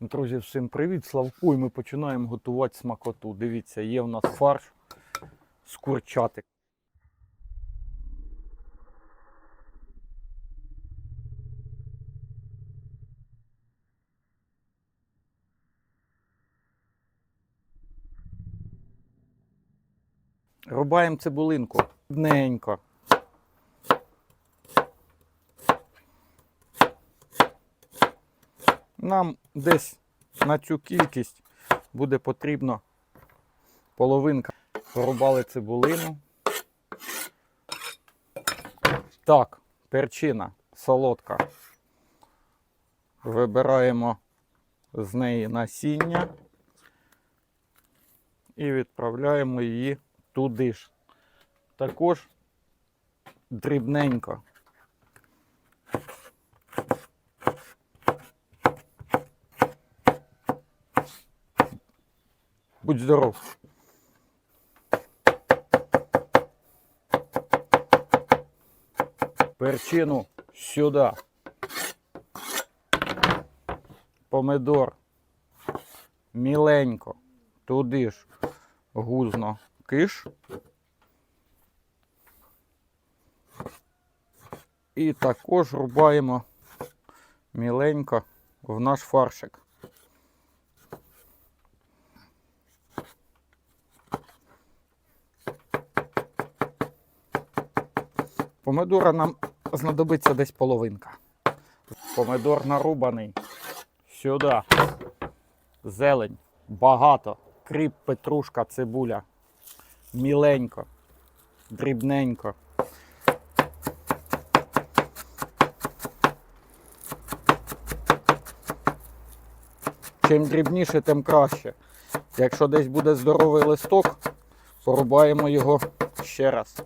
Друзі, всім привіт! Славку, і ми починаємо готувати смакоту. Дивіться, є в нас фарш з курчатик. Рубаємо цибулинку. Дрібненько. Нам десь на цю кількість буде потрібно половинка. Порубали цибулину. Так, перчина солодка. Вибираємо з неї насіння і відправляємо її туди ж. Також дрібненько. Будь здоров. Перчину сюди. Помидор. Міленько. Туди ж гузно киш. І також рубаємо міленько в наш фаршик. Помидора нам знадобиться десь половинка. Помидор нарубаний. Сюди. Зелень. Багато. Кріп, петрушка, цибуля. Міленько. Дрібненько. Чим дрібніше, тим краще. Якщо десь буде здоровий листок, порубаємо його ще раз.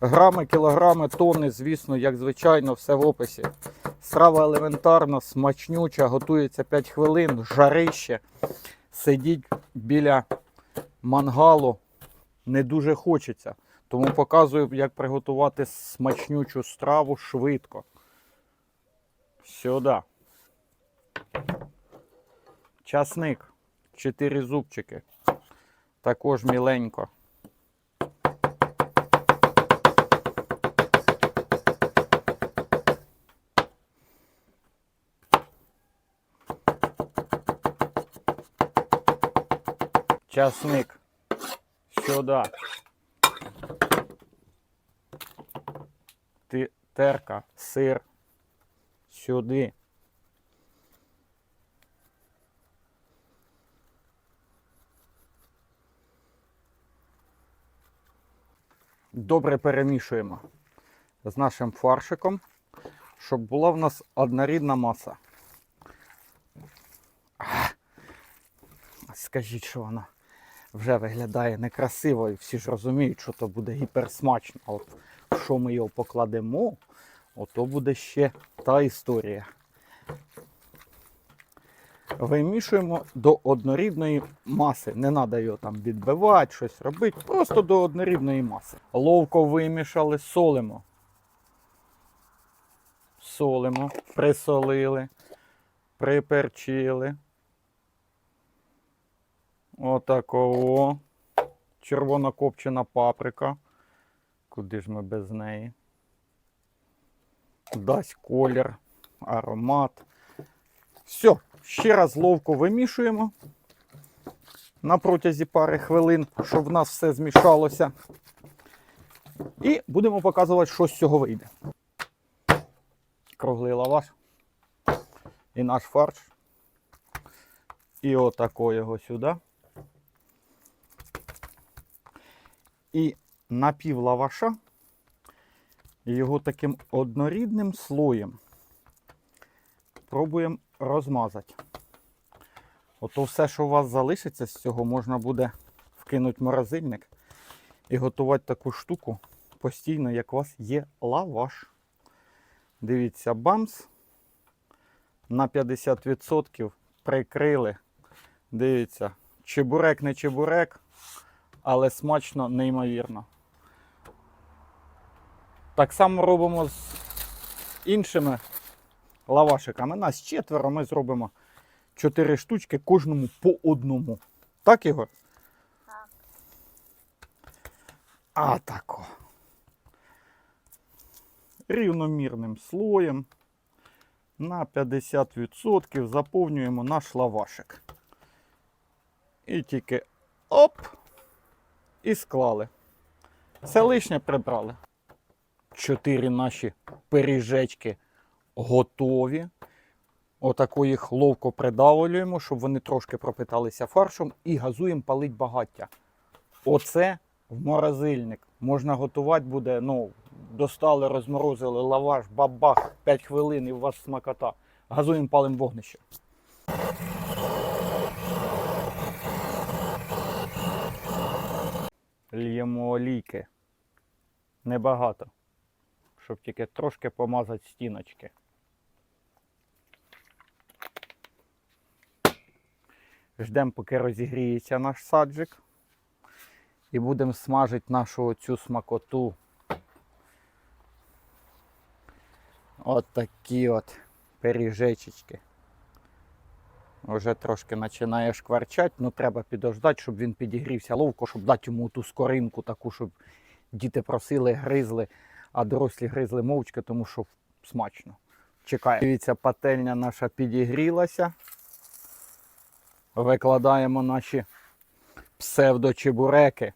Грами, кілограми, тонни, звісно, як звичайно, все в описі. Страва елементарна, смачнюча, готується 5 хвилин, жарище. Сидіть біля мангалу не дуже хочеться. Тому показую, як приготувати смачнючу страву швидко. Сюди. Часник. 4 зубчики. Також міленько. Часник. Сюди. Терка, сир. Сюди. Добре перемішуємо з нашим фаршиком, щоб була в нас однорідна маса. Скажіть, що вона вже виглядає некрасиво, і всі ж розуміють, що то буде гіперсмачно. А от що ми його покладемо, ото буде ще та історія. Вимішуємо до однорідної маси. Не треба його там відбивати, щось робити. Просто до однорідної маси. Ловко вимішали, солимо. Солимо, присолили, приперчили. Отакого. Червона копчена паприка. Куди ж ми без неї? Дасть колір, аромат. Все, ще раз ловко вимішуємо на протязі пари хвилин, щоб в нас все змішалося. І будемо показувати, що з цього вийде. Круглий лаваш. І наш фарш. І отако його сюди. І на пів лаваша його таким однорідним слоєм пробуємо розмазати. Ото все, що у вас залишиться з цього, можна буде вкинути в морозильник і готувати таку штуку постійно, як у вас є лаваш. Дивіться, бамс на 50% прикрили. Дивіться, чебурек не чебурек, але смачно неймовірно. Так само робимо з іншими лавашиками. Нас четверо, ми зробимо Чотири штучки, кожному по одному. Так, Ігор? Так. А тако. Рівномірним слоєм на 50% заповнюємо наш лавашик. І тільки оп! І склали. Все лишнє прибрали. Чотири наші пиріжечки готові. Отако їх ловко придавлюємо, щоб вони трошки пропиталися фаршем і газуємо палить багаття. Оце в морозильник. Можна готувати буде, ну, достали, розморозили лаваш, бабах, 5 хвилин і у вас смакота. Газуємо палим вогнище. Л'ємо олійки. Небагато. Щоб тільки трошки помазати стіночки. Ждемо, поки розігріється наш саджик. І будемо смажити нашу цю смакоту. От такі от пиріжечечки. Вже трошки починає шкварчати, ну треба підождати, щоб він підігрівся ловко, щоб дати йому ту скоринку таку, щоб діти просили, гризли, а дорослі гризли мовчки, тому що смачно. Чекаємо. Дивіться, пательня наша підігрілася. Викладаємо наші псевдочебуреки.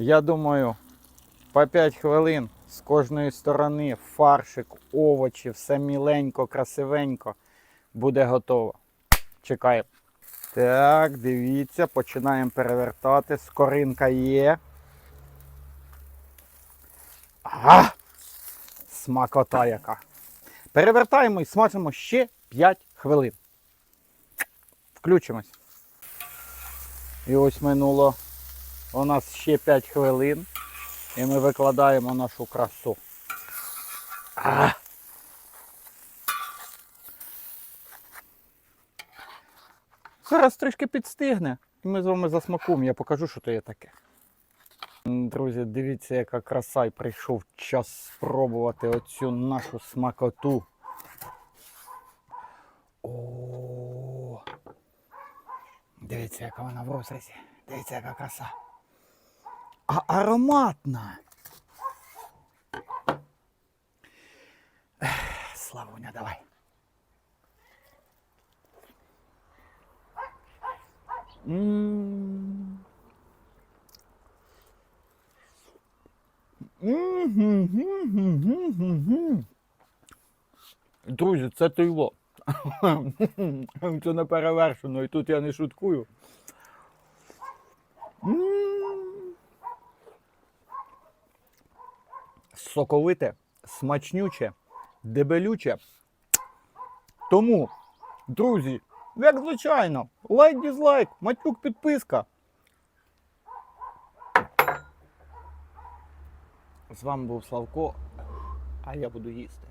Я думаю, по 5 хвилин з кожної сторони фаршик, овочі, все міленько, красивенько буде готово. Чекаємо. Так, дивіться, починаємо перевертати. Скоринка є. Ага! Смакота яка. Перевертаємо і смажимо ще 5 хвилин. Включимось. І ось минуло у нас ще 5 хвилин. І ми викладаємо нашу красу. А! Зараз трішки підстигне, і ми з вами засмакуємо, я покажу, що то є таке. Друзі, дивіться, яка краса, і прийшов час спробувати оцю нашу смакоту. О, дивіться, яка вона в розрізі. Дивіться, яка краса. А ароматна. Славуня, давай. М. Мгм-гм-гм-гм-гм. Друзі, це тиво. Це не перевершено, і тут я не шуткую. М. Соковите, смачнюче, дебелюче. Тому, друзі, як звичайно, лайк, дізлайк, матюк, підписка. З вами був Славко, а я буду їсти.